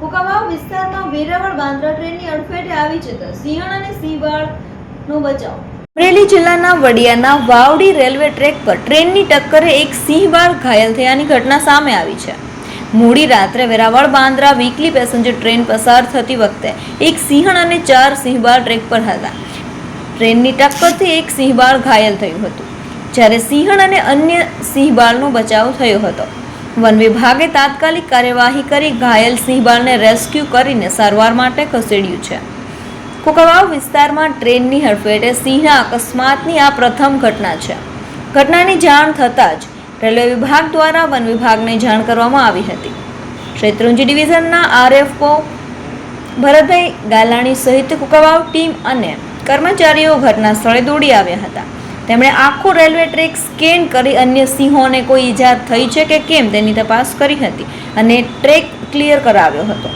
કુકાવાવ વિસ્તારમાં વેરાવળ બાંદ્રા ટ્રેનની અડફેટે આવી જતા સિંહણ અને સિંહવાળનો બચાવ. અમરેલી જિલ્લાના વડિયાના વાવડી રેલવે ટ્રેક પર ટ્રેનની ટક્કરે એક સિંહવાળ ઘાયલ થયાની ઘટના સામે આવી છે. મોડી રાત્રે Veraval Bandra weekly passenger train પસાર થતી વખતે એક સિંહણ અને ચાર સિંહબાળ ટ્રેક પર હતા. ટ્રેનની ટક્કરથી એક સિંહબાળ ઘાયલ થયું હતું. જ્યારે સિંહણ અને અન્ય સિંહબાળનો બચાવ થયો હતો. વન વિભાગે તાત્કાલિક કાર્યવાહી કરી ઘાયલ સિંહબાળને રેસ્ક્યુ કરીને સારવાર માટે ખસેડ્યું છે. કુકવાવ વિસ્તારમાં ટ્રેનની હડફેટે સિંહના અકસ્માતની આ પ્રથમ ઘટના છે. ઘટનાની જાણ થતાં જ રેલવે વિભાગ દ્વારા વન વિભાગને જાણ કરવામાં આવી હતી. શેત્રુંજી ડિવિઝનના આરએફઓ ભરતભાઈ ગાલાણી સહિત કુકવાવ ટીમ અને કર્મચારીઓ ઘટના સ્થળે દોડી આવ્યા હતા. તેમણે આખો રેલવે ટ્રેક સ્કેન કરી અન્ય સિંહોને કોઈ ઈજા થઈ છે કે કેમ તેની તપાસ કરી હતી અને ટ્રેક ક્લિયર કરાવ્યો હતો.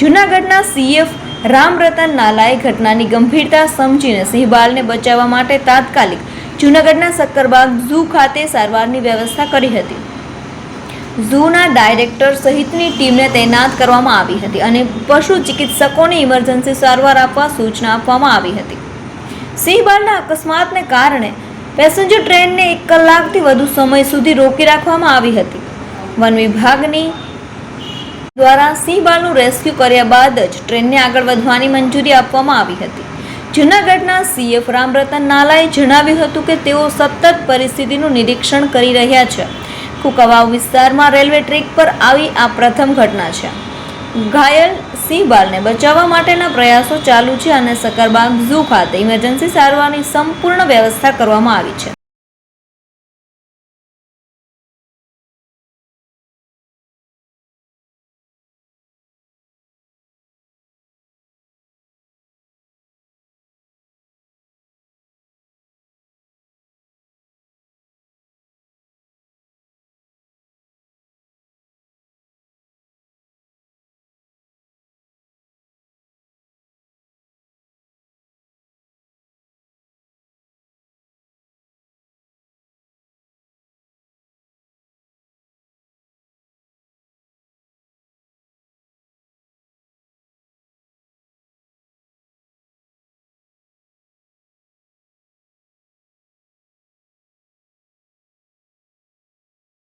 જૂનાગઢના સીએફ રામરતન નાલાએ ઘટનાની ગંભીરતા સમજીને સિંહબાલને બચાવવા માટે તાત્કાલિક જૂનાગઢના સક્કરબાગ ઝૂ ખાતે સારવારની વ્યવસ્થા કરી હતી. ઝૂના ડાયરેક્ટર સહિતની ટીમને તૈનાત કરવામાં આવી હતી અને પશુ ચિકિત્સકોને ઇમરજન્સી સારવાર આપવા સૂચના આપવામાં આવી હતી. સિંહબાળના અકસ્માતને કારણે પેસેન્જર ટ્રેનને એક કલાકથી વધુ સમય સુધી રોકી રાખવામાં આવી હતી. વન વિભાગની દ્વારા સિંહબાળનું રેસ્ક્યુ કર્યા બાદ જ ટ્રેનને આગળ વધવાની મંજૂરી આપવામાં આવી હતી. જૂનાગઢના સીએફ રામરતન નાલાએ જણાવ્યું હતું કે તેઓ સતત પરિસ્થિતિનું નિરીક્ષણ કરી રહ્યા છે. કુકવાવ વિસ્તારમાં રેલવે ટ્રેક પર આવી આ પ્રથમ ઘટના છે. ઘાયલ સિંહબાલને બચાવવા માટેના પ્રયાસો ચાલુ છે અને સકરબાગ ઝૂ ખાતે ઇમરજન્સી સારવારની સંપૂર્ણ વ્યવસ્થા કરવામાં આવી છે.